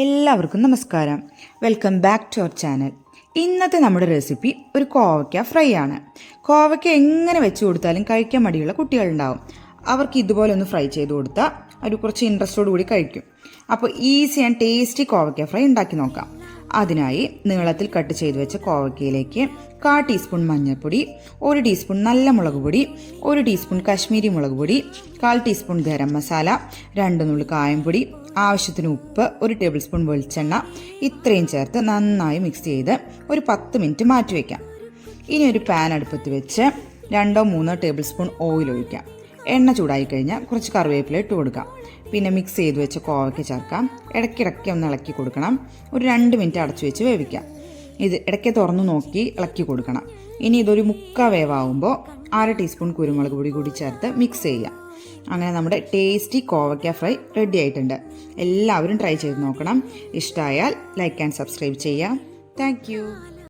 എല്ലാവർക്കും നമസ്കാരം. Welcome back to our channel ഇന്നത്തെ നമ്മുടെ റെസിപ്പി ഒരു കോവയ്ക്ക ഫ്രൈ ആണ്. കോവയ്ക്ക എങ്ങനെ വെച്ച് കൊടുത്താലും കഴിക്കാൻ മടിയുള്ള കുട്ടികളുണ്ടാവും. അവർക്ക് ഇതുപോലെ ഒന്ന് ഫ്രൈ ചെയ്ത് കൊടുത്താൽ അവർ കുറച്ച് ഇൻട്രസ്റ്റോടു കൂടി കഴിക്കും. അപ്പോൾ ഈസി ആൻഡ് ടേസ്റ്റി കോവയ്ക്ക ഫ്രൈ ഉണ്ടാക്കി നോക്കാം. അതിനായി നീളത്തിൽ കട്ട് ചെയ്ത് വെച്ച കോവയ്ക്കയിലേക്ക് കാ ടീസ്പൂൺ മഞ്ഞൾപ്പൊടി ഒരു ടീസ്പൂൺ നല്ല മുളക് പൊടി ഒരു ടീസ്പൂൺ കാശ്മീരി മുളക് പൊടി കാൽ ടീസ്പൂൺ ഗരം മസാല രണ്ട് നുള്ളി കായംപൊടി ആവശ്യത്തിന് ഉപ്പ് ഒരു ടേബിൾ സ്പൂൺ വെളിച്ചെണ്ണ ഇത്രയും ചേർത്ത് നന്നായി മിക്സ് ചെയ്ത് ഒരു പത്ത് മിനിറ്റ് മാറ്റി വയ്ക്കാം ഇനി ഒരു പാൻ അടുപ്പത്ത് വെച്ച് രണ്ടോ മൂന്നോ ടേബിൾ സ്പൂൺ ഓയിൽ ഒഴിക്കാം. എണ്ണ ചൂടായി കഴിഞ്ഞാൽ കുറച്ച് കറിവേപ്പില ഇട്ട് കൊടുക്കാം. പിന്നെ മിക്സ് ചെയ്ത് വെച്ച് കോവയ്ക്ക് ചേർക്കാം. ഇടയ്ക്കിടയ്ക്ക് ഒന്ന് ഇളക്കി കൊടുക്കണം. ഒരു രണ്ട് മിനിറ്റ് അടച്ചു വെച്ച് വേവിക്കാം. ഇത് ഇടയ്ക്ക് തുറന്നു നോക്കി ഇളക്കി കൊടുക്കണം. ഇനി ഇതൊരു മുക്കാ വേവാകുമ്പോൾ അര ടീസ്പൂൺ കുരുമുളക് പൊടി കൂടി ചേർത്ത് മിക്സ് ചെയ്യാം. അങ്ങനെ നമ്മുടെ ടേസ്റ്റി കോവയ്ക്ക ഫ്രൈ റെഡി ആയിട്ടുണ്ട്. എല്ലാവരും ട്രൈ ചെയ്ത് നോക്കണം. ഇഷ്ടമായാൽ ലൈക്ക് ആൻഡ് സബ്സ്ക്രൈബ് ചെയ്യാം. താങ്ക്